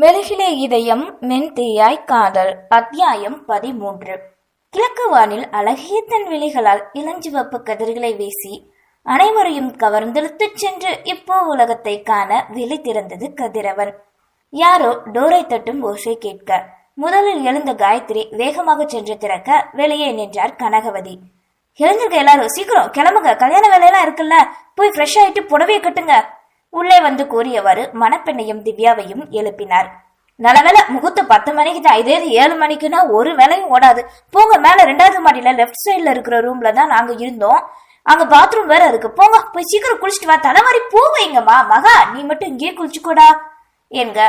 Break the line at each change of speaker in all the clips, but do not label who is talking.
மெருகிலே இதயம் மென்தேயாய் காதல். அத்தியாயம் பதிமூன்று. கிழக்கு வானில் அழகிய தன் விழிகளால் இளஞ்சிவப்பு கதிர்களை வீசி அனைவரையும் கவர்ந்தெழுத்துச் சென்று இப்போ உலகத்தை காண வெளி திறந்தது கதிரவன். யாரோ டோரை தட்டும் ஓசை கேட்க முதலில் எழுந்த காயத்ரி வேகமாக சென்று திறக்க வெளியே நின்றார் கனகவதி. எழுந்திருக்க எல்லாரும் சீக்கிரம் கிளம்புங்க. கல்யாண வேலையெல்லாம் இருக்குல்ல. போய் ஃப்ரெஷ் ஆயிட்டு புடவையை கட்டுங்க. உள்ளே வந்து கூறியவாறு மணப்பெண்ணையும் திவ்யாவையும் எழுப்பினார். நல்லவேளை முகூர்த்த பத்து மணிக்கு தான் இதே இது ஏழு மணிக்குன்னா ஒரு வேலையும் ஓடாது. போங்க மேல ரெண்டாவது மாடியில லெஃப்ட் சைட்ல இருக்கிற ரூம்ல தான் நாங்க இருந்தோம். அங்க பாத்ரூம் வேற இருக்கு. போங்க போய் சீக்கிரம் குளிச்சுட்டு வா. தலைமாரி பூ வைங்கம்மா மகா நீ மட்டும் இங்கேயே குளிச்சுக்கோடா என்க.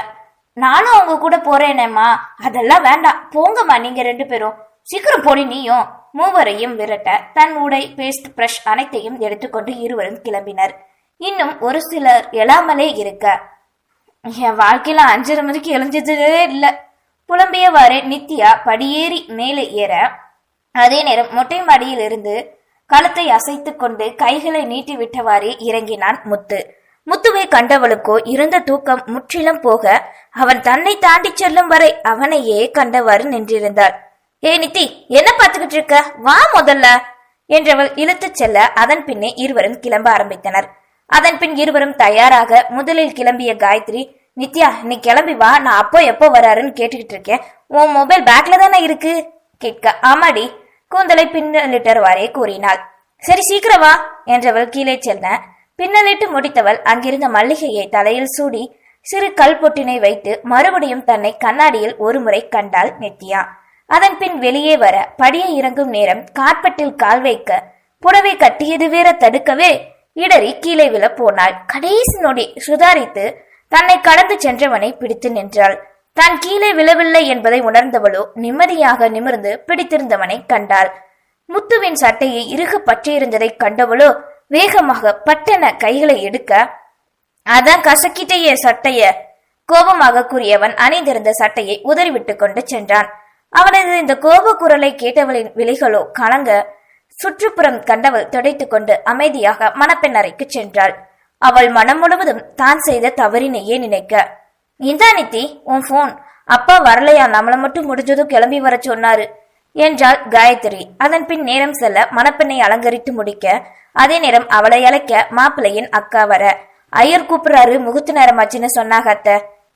நானும் அவங்க கூட போறேனேம்மா. அதெல்லாம் வேண்டாம். போங்கம்மா நீங்க ரெண்டு பேரும். சீக்கிரம் போடி நீயும். மூவரையும் விரட்ட தன் உடை பேஸ்ட் பிரஷ் அனைத்தையும் எடுத்துக்கொண்டு இருவரும் கிளம்பினர். இன்னும் ஒரு சிலர் எழாமலே இருக்க. என் வாழ்க்கையில அஞ்சரை மணிக்கு எழுஞ்சதே இல்ல. புலம்பியவாறு நித்யா படியேறி மேலே ஏற. அதே நேரம் மொட்டை மாடியில் இருந்து கழுத்தை அசைத்துக் கொண்டு கைகளை நீட்டி விட்டவாறே இறங்கினான் முத்து. முத்துவை கண்டவளுக்கோ இருந்த தூக்கம் முற்றிலும் போக அவன் தன்னை தாண்டிச் செல்லும் வரை அவனையே கண்டவாறு நின்றிருந்தாள். ஏ நித்தி என்ன பார்த்துக்கிட்டு இருக்க? வா முதல்ல! என்றவள் இழுத்துச் செல்ல அதன் பின்னே இருவரும் கிளம்ப ஆரம்பித்தனர். அதன்பின் இருவரும் தயாராக முதலில் கிளம்பிய காயத்ரி நித்யா நீ கிளம்பி வா நான் அப்போ எப்போ வராருன்னு கேட்டுக்கிட்டு இருக்கேன். உன் மொபைல் பேக்ல தானே இருக்கு? கேட்க ஆமாடி. கூந்தலை பின்னலிட்டவாறே கூறினாள். சரி சீக்கிரம் வா என்றவள் கீழே செல்ல. பின்னலிட்டு முடித்தவள் அங்கிருந்த மல்லிகையை தலையில் சூடி சிறு கல் பொட்டினை வைத்து மறுபடியும் தன்னை கண்ணாடியில் ஒருமுறை கண்டாள் நித்யா. அதன் பின் வெளியே வர படியை இறங்கும் நேரம் கார்பெட்டில் கால் வைக்க புடவை கட்டியது வேற தடுக்கவே இடறி கீழே விழ போனாள். கடைசி நொடி சுதாரித்து தன்னை கடந்து சென்றவனை பிடித்து நின்றாள். தான் கீழே விழவில்லை என்பதை உணர்ந்தவளோ நிம்மதியாக நிமிர்ந்து பிடித்திருந்தவனை கண்டாள். முத்துவின் சட்டையை இறுக பற்றியிருந்ததை கண்டவளோ வேகமாக பட்டென கைகளை எடுக்க அதான் கசக்கிட்டேயே சட்டைய கோபமாக கூறியவன் அணிந்திருந்த சட்டையை உதறிவிட்டு கொண்டு சென்றான். அவனது இந்த கோப குரலை கேட்டவளின் விலைகளோ கலங்க சுற்றுப்புறம் கண்டவள் துடைத்துக் கொண்டு அமைதியாக மணப்பெண் அறைக்கு சென்றாள். அவள் மனம் முழுவதும் தான் செய்த தவறினையே நினைக்க இந்தா நித்தி உன் போன் அப்பா வரலையா? நம்மள மட்டும் முடிஞ்சதும் கிளம்பி வர சொன்னாரு என்றாள் காயத்ரி. அதன் பின் நேரம் செல்ல மணப்பெண்ணை அலங்கரித்து முடிக்க அதே நேரம் அவளை அழைக்க மாப்பிள்ளையின் அக்கா வர ஐயர் கூப்பிடுறாரு முகத்து நேரமாச்சுன்னு சொன்னாங்க அத்த.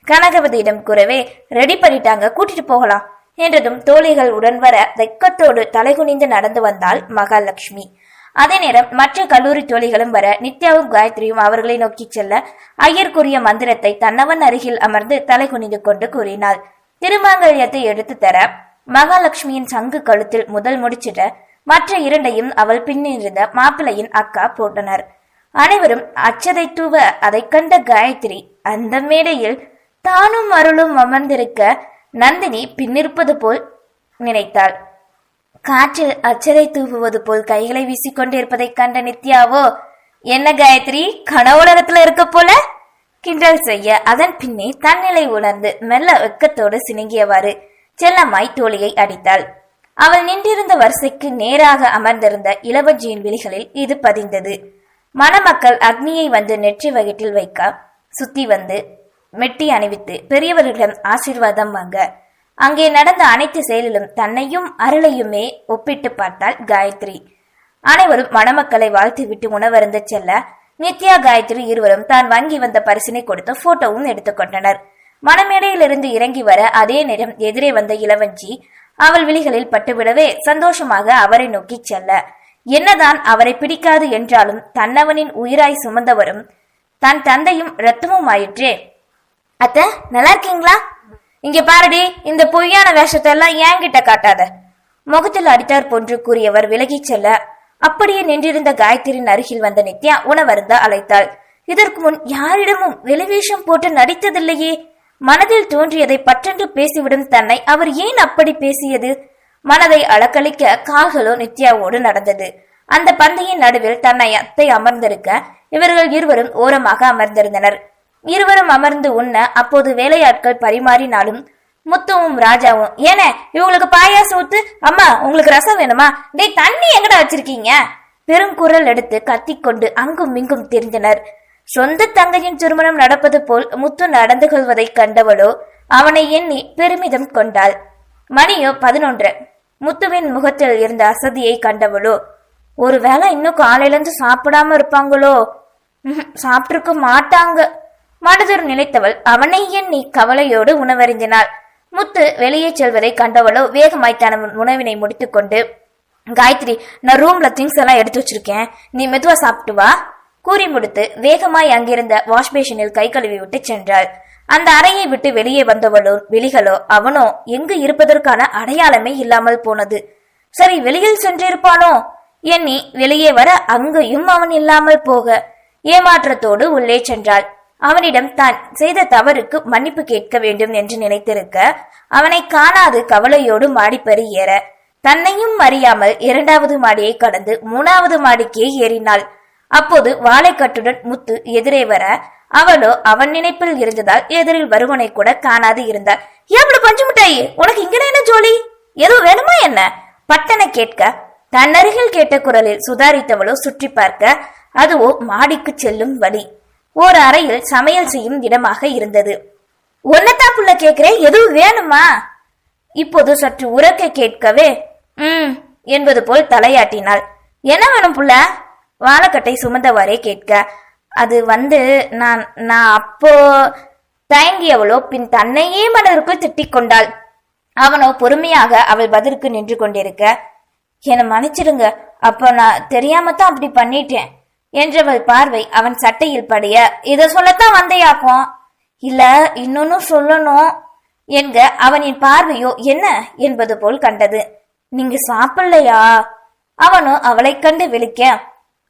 கனகவதியிடம் கூறவே ரெடி பண்ணிட்டாங்க கூட்டிட்டு போகலாம். என்றதும் தோழிகள் உடன் வர வெக்கத்தோடு தலைகுனிந்து நடந்து வந்தாள் மகாலட்சுமி. அதே நேரம் மற்ற கல்லூரி தோழிகளும் வர நித்யாவும் காயத்ரியும் அவர்களை நோக்கி செல்ல ஐயர் கூறிய மந்திரத்தை தன்னவன் அருகில் அமர்ந்து தலை குனிந்து கொண்டு கூறினாள். திருமாங்கல்யத்தை எடுத்து தர மகாலட்சுமியின் சங்கு கழுத்தில் முதல் முடிச்சிட மற்ற இரண்டையும் அவள் பின்னிருந்த மாப்பிள்ளையின் அக்கா போட்டனர். அனைவரும் அச்சதை தூவ அதை கண்ட காயத்ரி அந்த மேடையில் தானும் அருளும் அமர்ந்திருக்க நந்தினி பின்னிருப்பது போல் நினைத்தாள். காற்றில் அச்சதை தூவுவது போல் கைகளை வீசிக்கொண்டிருப்பதைக் கண்ட நித்யாவோ என்ன காயத்ரி கனவுலகத்துல இருக்க போல? கிண்டல் செய்ய அதன் பின்னே தன்னிலை உணர்ந்து மெல்ல வெக்கத்தோடு சினுங்கியவாறு செல்லம்மாய் தோழியை அடித்தாள். அவள் நின்றிருந்த வரிசைக்கு நேராக அமர்ந்திருந்த இளவஞ்சியின் விழிகளில் இது பதிந்தது. மணமக்கள் அக்னியை வந்து நெற்றி வகிட்டில் வைக்க சுத்தி வந்து மெட்டி அணிவித்து பெரியவர்களிடம் ஆசீர்வாதம் வாங்க. அங்கே நடந்த அனைத்து செயலிலும் தன்னையும் அருளையுமே ஒப்பிட்டு பார்த்தாள் காயத்ரி. அனைவரும் மணமக்களை வாழ்த்துவிட்டு உணவருந்த செல்ல நித்யா காயத்ரி இருவரும் தான் வாங்கி வந்த பரிசினை கொடுத்து போட்டோவும் எடுத்துக்கொண்டனர் மணமேடையிலிருந்து இறங்கி வர அதே நேரம் எதிரே வந்த இளவஞ்சி அவள் விழிகளில் பட்டுவிடவே சந்தோஷமாக அவரை நோக்கி செல்ல. என்னதான் அவரை பிடிக்காது என்றாலும் தன்னவனின் உயிராய் சுமந்தவரும் தன் தந்தையும் ரத்தமும் ஆயிற்றே அத்த நல்லா இருக்கீங்களா? இங்க பாருடி இந்த பொய்யான வேஷத்தை எல்லாம் என்கிட்ட காட்டாத. முகத்தில் அடித்தார் போன்று கூறியவர் விலகிச் செல்ல அப்படியே நின்றிருந்த காயத்ரியின் அருகில் வந்த நித்யா உணவருந்த அழைத்தாள். இதற்கு முன் யாரிடமும் வெளிவேஷம் போட்டு நடித்ததில்லையே. மனதில் தோன்றியதை பற்றென்று பேசிவிடும் தன்னை அவர் ஏன் அப்படி பேசியது? மனதை அளக்களிக்க கால்களோ நித்யாவோடு நடந்தது. அந்த பந்தையின் நடுவில் தன்னை அத்தை அமர்ந்திருக்க இவர்கள் இருவரும் ஓரமாக அமர்ந்திருந்தனர். இருவரும் அமர்ந்து உண்ண அப்போது வேலையாட்கள் பரிமாறினாலும் முத்துவும் ராஜாவும் ஏனே இவங்களுக்கு பாயாசம் ஊத்து? அம்மா உங்களுக்கு ரசம் வேணுமா? டேய் தண்ணி எங்கடா வச்சிருக்கீங்க? பெரும் குரல் எடுத்து கத்திக்கொண்டு அங்கும் இங்கும் தெரிந்தனர். சொந்த தங்கையின் திருமணம் நடப்பது போல் முத்து நடந்து கொள்வதை கண்டவளோ அவனை எண்ணி பெருமிதம் கொண்டாள். மணியோ பதினொன்று. முத்துவின் முகத்தில் இருந்த அசதியை கண்டவளோ ஒருவேளை இன்னும் காலையில இருந்து சாப்பிடாம இருப்பாங்களோ? ம்ஹும், சாப்பிட்டிருக்க மாட்டாங்க. மனதில் நினைத்தவள் அவனை எண்ணி கவலையோடு உணவருந்தினாள் முத்து வெளியே செல்வதை கண்டவளோ வேகமாய் தன் உணவினை முடித்துக்கொண்டு காயத்ரி நான் ரூம்ல திங்ஸ் எல்லாம் எடுத்து வச்சிருக்கேன். நீ மெதுவா சாப்பிட்டு வா. கூறி முடித்து வேகமாய் அங்கிருந்த வாஷ் பேஷனில் கை கழுவி விட்டு சென்றாள். அந்த அறையை விட்டு வெளியே வந்தவளோ விழிகளோ அவனோ எங்கு இருப்பதற்கான அடையாளமே இல்லாமல் போனது. சரி வெளியில் சென்றிருப்பானோ? எண்ணி வெளியே வர அங்கேயும் அவன் இல்லாமல் போக ஏமாற்றத்தோடு உள்ளே சென்றாள். அவனிடம் தான் செய்த தவறுக்கு மன்னிப்பு கேட்க வேண்டும் என்று நினைத்திருக்க அவனை காணாது கவலையோடு மாடிப்பறி ஏற. தன்னையும் அறியாமல் இரண்டாவது மாடியை கடந்து மூணாவது மாடிக்கே ஏறினாள். அப்போது வாழைக்கட்டுடன் முத்து எதிரே வர அவளோ அவன் நினைப்பில் இருந்ததால் எதிரில் வருவனை கூட காணாது இருந்தாள். எவ்வளவு பஞ்சு மிட்டாய்? உனக்கு இங்க என்ன ஜோலி? எதுவும் வேணுமா என்ன? பட்டனை கேட்க தன்னருகில் கேட்ட குரலில் சுதாரித்தவளோ சுற்றி பார்க்க அதுவோ மாடிக்கு செல்லும் வழி. ஓர் அறையில் சமையல் செய்யும் இடமாக இருந்தது. ஒன்னத்தா புள்ள கேக்குறேன் எதுவும் வேணுமா? இப்போது சற்று உறக்க கேட்கவே ம் என்பது போல் தலையாட்டினாள். என்ன வேணும் புள்ள? வாழைக்கட்டை சுமந்தவாறே கேட்க அது வந்து நான் நான் அப்போ தயங்கியவளோ பின் தன்னையே மனதிற்குள் திட்டிக் கொண்டாள். அவனோ பொறுமையாக அவள் பதிலுக்கு நின்று கொண்டிருக்க என்னை மன்னிச்சிடுங்க அப்போ நான் தெரியாம தான் அப்படி பண்ணிட்டேன். என்றவள் பார்வை அவன் சட்டையில் படிய இதை சொல்லத்தான் வந்தையாக்கும். இல்ல இன்னொன்னு சொல்லணும். என்க அவனின் பார்வையோ என்ன? என்பது போல் கண்டது. நீங்க சாப்பிடலையா? அவனோ அவளை கண்டு விழிக்க.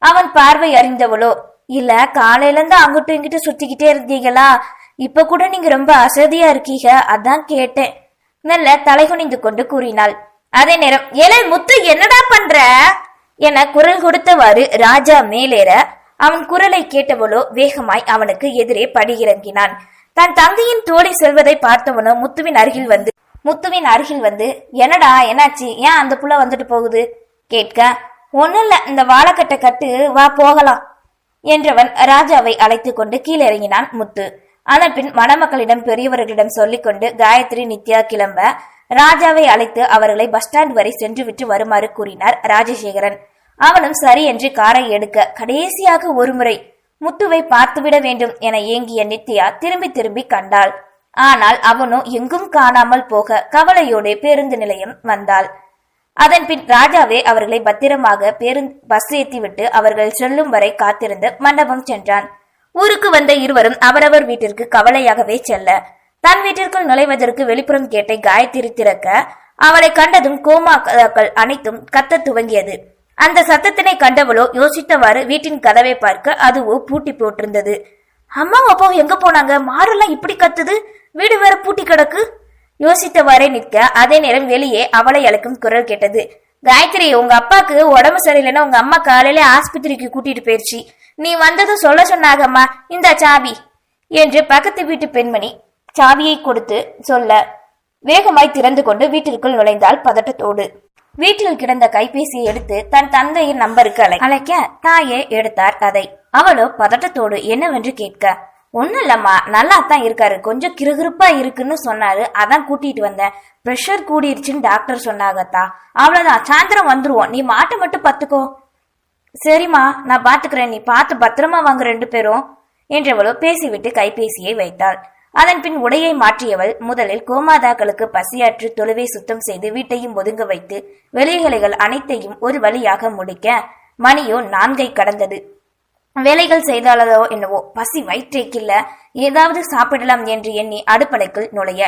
அவன் பார்வை அறிந்தவளோ? இல்ல காலையில இருந்து அங்கிட்டும் இங்கிட்டு சுத்திக்கிட்டே இருந்தீங்களா இப்ப கூட நீங்க ரொம்ப அசதியா இருக்கீங்க அதான் கேட்டேன். நல்ல தலைகுனிந்து கொண்டு கூறினாள். அதே நேரம் ஏழை முத்து என்னடா பண்ற? என குரல் கொடுத்தவாறு ராஜா மேலேற அவன் குரலை கேட்டவளோ வேகமாய் அவனுக்கு எதிரே படியிறங்கினான். தன் தந்தையின் தோலை செல்வதை பார்த்தவனோ முத்துவின் அருகில் வந்து முத்துவின் அருகில் வந்து என்னடா என்னாச்சு? ஏன் அந்த புள்ள வந்துட்டு போகுது? கேட்க ஒண்ணும் இல்ல இந்த வாழைக்கட்டை கட்டு வா போகலாம். என்றவன் ராஜாவை அழைத்து கொண்டு கீழிறங்கினான் முத்து. அதன் பின் மணமக்களிடம் பெரியவர்களிடம் சொல்லிக்கொண்டு காயத்ரி நித்யா கிளம்ப ராஜாவை அழைத்து அவர்களை பஸ் ஸ்டாண்ட் வரை சென்றுவிட்டு வருமாறு கூறினார் ராஜசேகரன். அவனும் சரி என்று காரை எடுக்க கடைசியாக ஒருமுறை முத்துவை பார்த்துவிட வேண்டும் என ஏங்கிய நித்யா திரும்பி திரும்பி கண்டாள். ஆனால் அவனோ எங்கும் காணாமல் போக கவலையோடு பேருந்து நிலையம் வந்தாள். அதன் பின் ராஜாவே அவர்களை பத்திரமாக பேருந்து பஸ் ஏற்றிவிட்டு அவர்கள் செல்லும் வரை காத்திருந்து மண்டபம் சென்றான். ஊருக்கு வந்த இருவரும் அவரவர் வீட்டிற்கு கவலையாகவே செல்ல தன் வீட்டிற்குள் நுழைவதற்கு வெளிப்புறம் கேட்டை காயத்ரி திறக்க அவளை கண்டதும் கோமாக்கள் அனைத்தும் கத்த துவங்கியது. அந்த சத்தத்தினை கண்டவளோ யோசித்தவாறு வீட்டின் கதவை பார்க்க அதுவோ பூட்டி போட்டிருந்தது. அம்மா அப்பாவும் எங்க போனாங்க? மாடெல்லாம் இப்படி கத்துது? வீடு வேற பூட்டி கிடக்கு. யோசித்தவாறே நிற்க அதே நேரம் வெளியே அவளை அழைக்கும் குரல் கேட்டது. காயத்ரி உங்க அப்பாக்கு உடம்பு சரியில்லைன்னா உங்க அம்மா காலையில ஆஸ்பத்திரிக்கு கூட்டிட்டு போயிருச்சு. நீ வந்ததும் சொல்ல சொன்னாகம்மா இந்த சாவி என்று பக்கத்து வீட்டு பெண்மணி சாவியை கொடுத்து சொல்ல வேகமாய் திறந்து கொண்டு வீட்டிற்குள் நுழைந்தாள் பதட்டத்தோடு. வீட்டில் கிடந்த கைபேசியை எடுத்து தன் தந்தையின் நம்பருக்கு அழை அழைக்க தாயே எடுத்தார் அதை. அவளோ பதட்டத்தோடு என்னவென்று கேட்க ஒன்னும் இல்லம்மா நல்லா தான் இருக்காரு. கொஞ்சம் கிருகிருப்பா இருக்குன்னு சொன்னாரு. அதான் கூட்டிட்டு வந்தேன். பிரஷர் கூடிருச்சுன்னு டாக்டர் சொன்னாகத்தா. அவ்வளவுதான். சாயந்தரம் வந்துருவோம். நீ மாட்டை மட்டும் பத்துக்கோ சரிம்மா நான் பாத்துக்கிறேன் நீ பார்த்து பத்திரமா வாங்க ரெண்டு பேரும் என்றவளோ பேசிவிட்டு கைபேசியை வைத்தாள். அதன்பின் உடையை மாற்றியவள் முதலில் கோமாதாக்களுக்கு பசியாற்று தொழுவை சுத்தம் செய்து வீட்டையும் ஒதுங்க வைத்து வெளிவேலைகள் அனைத்தையும் ஒரு வழியாக முடிக்க மணியோ நான்கை கடந்தது. வேலைகள் செய்தாலோ என்னவோ பசி வயிற்றேக்கில்ல. ஏதாவது சாப்பிடலாம் என்று எண்ணி அடுப்படைக்குள் நுழைய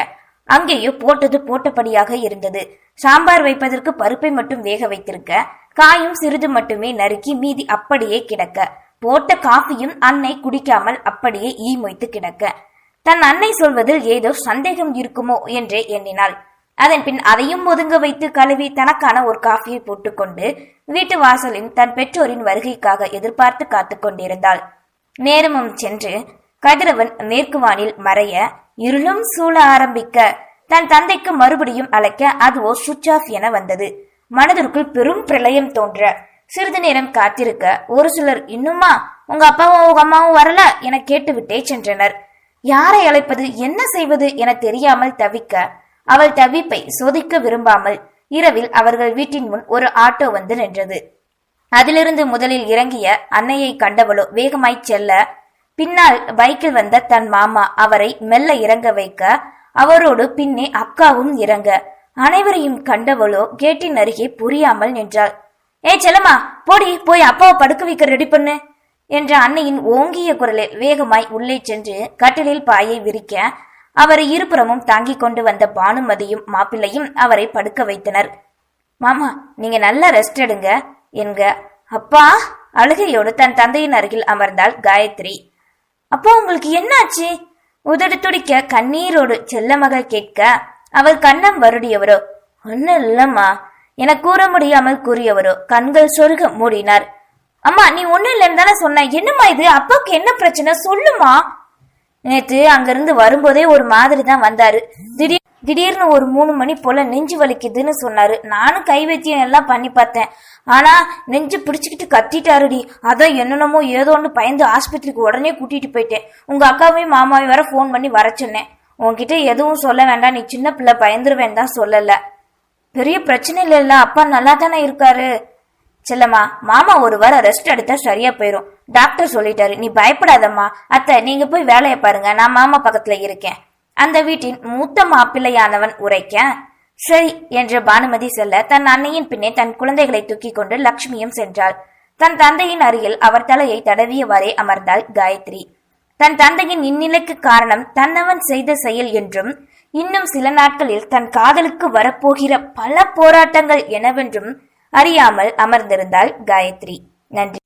அங்கேயோ போட்டது போட்டபடியாக இருந்தது. சாம்பார் வைப்பதற்கு பருப்பை மட்டும் வேக வைத்திருக்க காயும் சிறிது மட்டுமே நறுக்கி மீதி அப்படியே கிடக்க. போட்ட காஃபியும் அன்னை குடிக்காமல் அப்படியே ஈ மொய்த்து கிடக்க. தன் அன்னை சொல்வதில் ஏதோ சந்தேகம் இருக்குமோ என்றே எண்ணினாள். அதன்பின் அதையும் ஒதுங்க வைத்து கழுவி தனக்கான ஒரு காஃபியை போட்டுக்கொண்டு வீட்டு வாசலின் தன் பெற்றோரின் வருகைக்காக எதிர்பார்த்து காத்து கொண்டிருந்தாள். நேரமும் சென்று கதிரவன் மேற்கு வானில் மறைய இருளும் சூழ ஆரம்பிக்க. தன் தந்தைக்கு மறுபடியும் அழைக்க அதுவோ சுவிட்ச் ஆஃப் என வந்தது. மனதிற்குள் பெரும் பிரளயம் தோன்ற. சிறிது நேரம் காத்திருக்க ஒரு சிலர் இன்னுமா உங்க அப்பாவும் உங்க அம்மாவும் வரல என கேட்டுவிட்டே சென்றனர். யாரை அழைப்பது என்ன செய்வது என தெரியாமல் தவிக்க அவள் தவிப்பை சோதிக்க விரும்பாமல் இரவில் அவர்கள் வீட்டின் முன் ஒரு ஆட்டோ வந்து நின்றது. அதிலிருந்து முதலில் இறங்கிய அன்னையை கண்டவளோ வேகமாய்ச் செல்ல பின்னால் பைக்கில் வந்த தன் மாமா அவரை மெல்ல இறங்க வைக்க அவரோடு பின்னே அக்காவும் இறங்க அனைவரையும் கண்டவளோ கேட்டின் அருகே புரியாமல் நின்றாள். ஏய் செல்லம்மா போடி போய் அப்பாவை படுக்க வைக்க ரெடி பண்ணு. என்ற அன்னையின் ஓங்கிய குரலில் வேகமாய் உள்ளே சென்று கட்டிலில் பாயை விரிக்க அவரை இருபுறமும் தாங்கிக் கொண்டு வந்த பானுமதியும் மாப்பிள்ளையும் அவரை படுக்க வைத்தனர். மாமா நீங்க நல்லா ரெஸ்ட் எடுங்க என்க. அப்பா அழுகையோடு தன் தந்தையின் அருகில் அமர்ந்தாள் காயத்ரி. அப்போ உங்களுக்கு என்னாச்சு? உதடு துடிக்க கண்ணீரோடு செல்லமாக கேட்க அவள் கண்ணம் வருடியவரோ? ஒன்னும் இல்லம்மா என கூற முடியாமல் கூறியவரோ கண்கள் சொருக மூடினார். அம்மா நீ ஒன்றும் இல்லைன்னு தானே சொன்ன. என்னம்மா இது? அப்பாவுக்கு என்ன பிரச்சனை? சொல்லுமா நேற்று அங்கிருந்து வரும்போதே ஒரு மாதிரி தான் வந்தாரு. திடீர் திடீர்னு ஒரு மூணு மணி போல நெஞ்சு வலிக்குதுன்னு சொன்னாரு. நானும் கை வைத்தியம் எல்லாம் பண்ணி பார்த்தேன். ஆனா நெஞ்சு பிடிச்சுக்கிட்டு கத்திட்டாருடி. அதான் என்னென்னமோ ஏதோ ஒன்று பயந்து ஆஸ்பத்திரிக்கு உடனே கூட்டிட்டு போயிட்டேன். உங்க அக்காவையும் மாமாவையும் வேற ஃபோன் பண்ணி வர சொன்னேன். உன்கிட்ட எதுவும் சொல்ல வேண்டாம். நீ சின்ன பிள்ளை பயந்துருவேன் தான் சொல்லல. பெரிய பிரச்சனை இல்லைல்ல. அப்பா நல்லா தானே இருக்காரு. செல்லம்மா மாமா ஒரு வாரம் ரெஸ்ட் எடுத்தா சரியா போயிரும். டாக்டர் சொல்லிட்டாரு நீ பயப்படாதம்மா. அத்தை நீங்க போய் வேலையை பாருங்க. நான் மாமா பக்கத்துல இருக்கேன். அந்த வீட்டின் மூத்த மாப்பிள்ளையானவன் உரைக்க சரி என்று பானுமதி செல்ல தன் அன்னையின் பின்னே தன் குழந்தைகளை தூக்கி கொண்டு லக்ஷ்மியும் சென்றாள். தன் தந்தையின் அருகில் அவர் தலையை தடவியவாறே அமர்ந்தாள் காயத்ரி. தன் தந்தையின் இந்நிலைக்கு காரணம் தன்னவன் செய்த செயல் என்றும் இன்னும் சில நாட்களில் தன் காதலுக்கு வரப்போகிற பல போராட்டங்கள் எனவென்றும் அறியாமல் அமர்ந்திருந்தாள் காயத்ரி. நன்றி.